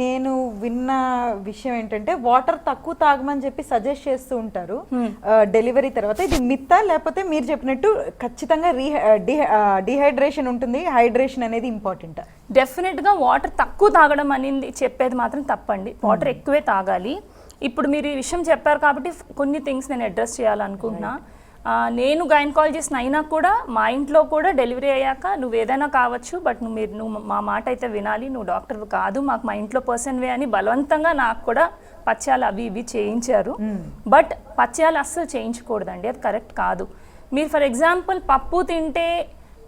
నేను విన్న విషయం ఏంటంటే వాటర్ తక్కువ తాగమని చెప్పి సజెస్ట్ చేస్తూ ఉంటారు. డెలివరీ తర్వాత. ఇది మిత్తా లేకపోతే మీరు చెప్పినట్టు ఖచ్చితంగా డిహైడ్రేషన్ ఉంటుంది. హైడ్రేషన్ అనేది ఇంపార్టెంట్. డెఫినెట్గా వాటర్ తక్కువ తాగడం అనేది చెప్పేది మాత్రం తప్పండి. వాటర్ ఎక్కువే తాగాలి. ఇప్పుడు మీరు ఈ విషయం చెప్పారు కాబట్టి కొన్ని థింగ్స్ నేను అడ్రస్ చేయాలనుకుంటున్నా. నేను గైనకాలజిస్ట్ అయినా కూడా మా ఇంట్లో కూడా డెలివరీ అయ్యాక నువ్వు ఏదైనా కావచ్చు బట్ నువ్వు మీరు నువ్వు మా మాట అయితే వినాలి నువ్వు డాక్టర్ కాదు మాకు మా ఇంట్లో పర్సన్వే అని బలవంతంగా నాకు కూడా పచ్చాలు అవి ఇవి చేయించారు. బట్ పచ్చాలు అస్సలు చేయించకూడదండి అది కరెక్ట్ కాదు. మీరు ఫర్ ఎగ్జాంపుల్ పప్పు తింటే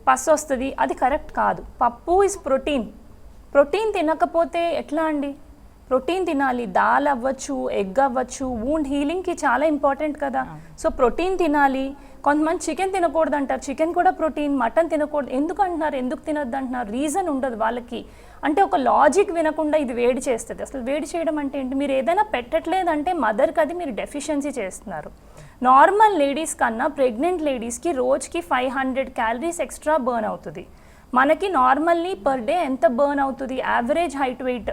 పస్సు వస్తుంది అది కరెక్ట్ కాదు. పప్పు ఇస్ ప్రోటీన్ ప్రోటీన్ తినకపోతే ఎట్లా అండి? ప్రోటీన్ తినాలి దాల్ అవ్వచ్చు ఎగ్ అవ్వచ్చు వూండ్ హీలింగ్కి చాలా ఇంపార్టెంట్ కదా. సో ప్రోటీన్ తినాలి. కొంతమంది చికెన్ తినకూడదు అంటారు చికెన్ కూడా ప్రోటీన్ మటన్ తినకూడదు. ఎందుకు అంటున్నారు? ఎందుకు తినొద్దు అంటున్నారు? రీజన్ ఉండదు వాళ్ళకి. అంటే ఒక లాజిక్ వినకుండా ఇది వేడి చేస్తుంది. అసలు వేడి చేయడం అంటే ఏంటి? మీరు ఏదైనా పెట్టట్లేదంటే మదర్కి అది మీరు డెఫిషియన్సీ చేస్తున్నారు. నార్మల్ లేడీస్ కన్నా ప్రెగ్నెంట్ లేడీస్కి రోజుకి five hundred calories extra burn అవుతుంది. మనకి నార్మల్లీ పర్ డే ఎంత బర్న్ అవుతుంది? యావరేజ్ హైట్ వెయిట్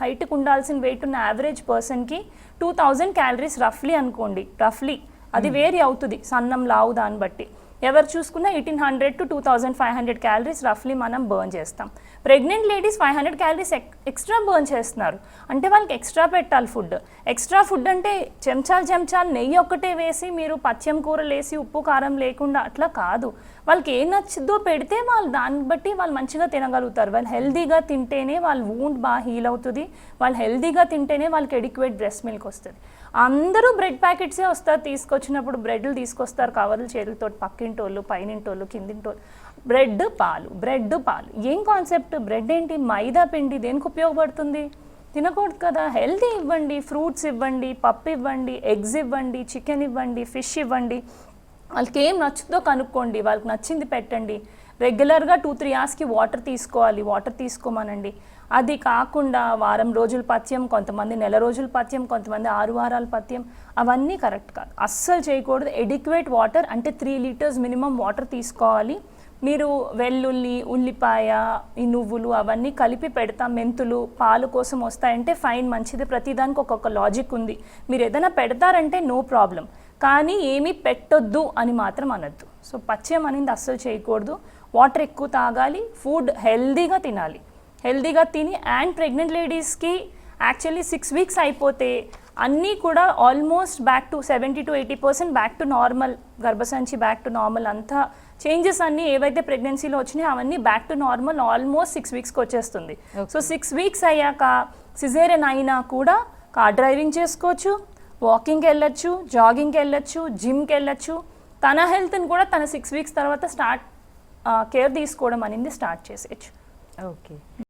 హైట్కి ఉండాల్సిన వెయిట్ ఉన్న యావరేజ్ పర్సన్కి టూ థౌజండ్ క్యాలరీస్ రఫ్లీ అనుకోండి. రఫ్లీ అది వేరీ అవుతుంది. సన్నం లావు దాన్ని బట్టి. ఎవరు చూసుకున్నా eighteen hundred to two thousand five hundred calories రఫ్లీ మనం బర్న్ చేస్తాం. Pregnant ladies five hundred calories extra burn చేస్తున్నారు. అంటే వాళ్ళకి ఎక్స్ట్రా పెట్టాలి ఫుడ్. ఎక్స్ట్రా ఫుడ్ అంటే చెంచాలు చెంచాలు నెయ్యి ఒక్కటే వేసి మీరు పచ్చం కూరలు వేసి ఉప్పు కారం లేకుండా అట్లా కాదు. వాళ్ళకి ఏం నచ్చుద్దో పెడితే వాళ్ళు దాన్ని బట్టి వాళ్ళు మంచిగా తినగలుగుతారు. వాళ్ళు హెల్దీగా తింటేనే వాళ్ళ వూండ్ బాగా హీల్ అవుతుంది. వాళ్ళు హెల్దీగా తింటేనే వాళ్ళకి ఎడిక్వేట్ బ్రెస్ట్ మిల్క్ వస్తుంది. అందరూ బ్రెడ్ ప్యాకెట్సే వస్తారు తీసుకొచ్చినప్పుడు బ్రెడ్లు తీసుకొస్తారు కవర్లు చేతులతో పక్కింటోళ్ళు పైనింటోళ్ళు కిందింటోళ్ళు. బ్రెడ్ పాలు బ్రెడ్ పాలు. ఏం కాన్సెప్ట్ బ్రెడ్ ఏంటి? మైదా పిండి దేనికి ఉపయోగపడుతుంది? తినకూడదు కదా. హెల్తీ ఇవ్వండి ఫ్రూట్స్ ఇవ్వండి పప్పు ఇవ్వండి ఎగ్స్ ఇవ్వండి చికెన్ ఇవ్వండి ఫిష్ ఇవ్వండి. వాళ్ళకి ఏం నచ్చుతుందో కనుక్కోండి వాళ్ళకి నచ్చింది పెట్టండి. రెగ్యులర్గా టూ త్రీ అవర్స్కి వాటర్ తీసుకోవాలి వాటర్ తీసుకోమనండి. అది కాకుండా వారం రోజుల పథ్యం కొంతమంది నెల రోజుల పథ్యం కొంతమంది ఆరు వారాల పథ్యం అవన్నీ కరెక్ట్ కాదు. అస్సలు చేయకూడదు. ఎడిక్వేట్ వాటర్ అంటే త్రీ లీటర్స్ మినిమం వాటర్ తీసుకోవాలి. మీరు వెల్లుల్లి ఉల్లిపాయ ఈ నువ్వులు అవన్నీ కలిపి పెడతాం. మెంతులు పాలు కోసం వస్తాయంటే ఫైన్ మంచిది. ప్రతిదానికి ఒక్కొక్క లాజిక్ ఉంది. మీరు ఏదైనా పెడతారంటే నో ప్రాబ్లం. కానీ ఏమీ పెట్టొద్దు అని మాత్రం అనొద్దు. సో పచ్చయం అనేది అస్సలు చేయకూడదు. వాటర్ ఎక్కువ తాగాలి ఫుడ్ హెల్దీగా తినాలి. హెల్దీగా తిని అండ్ ప్రెగ్నెంట్ లేడీస్కి యాక్చువల్లీ సిక్స్ వీక్స్ అయిపోతే అన్నీ కూడా almost back to seventy to eighty percent back to normal గర్భసంచి బ్యాక్ టు నార్మల్ అంతా చేంజెస్ అన్నీ ఏవైతే ప్రెగ్నెన్సీలో వచ్చినాయో అవన్నీ back to normal almost six వీక్స్కి వచ్చేస్తుంది. సో సిక్స్ వీక్స్ అయ్యాక సిజేరియన్ అయినా కూడా కార్ డ్రైవింగ్ చేసుకోవచ్చు వాకింగ్కి వెళ్ళొచ్చు జాగింగ్కి వెళ్ళొచ్చు జిమ్కి వెళ్ళొచ్చు. తన హెల్త్ని కూడా తన సిక్స్ వీక్స్ తర్వాత స్టార్ట్ కేర్ తీసుకోవడం అనేది స్టార్ట్ చేసేయచ్చు. ఓకే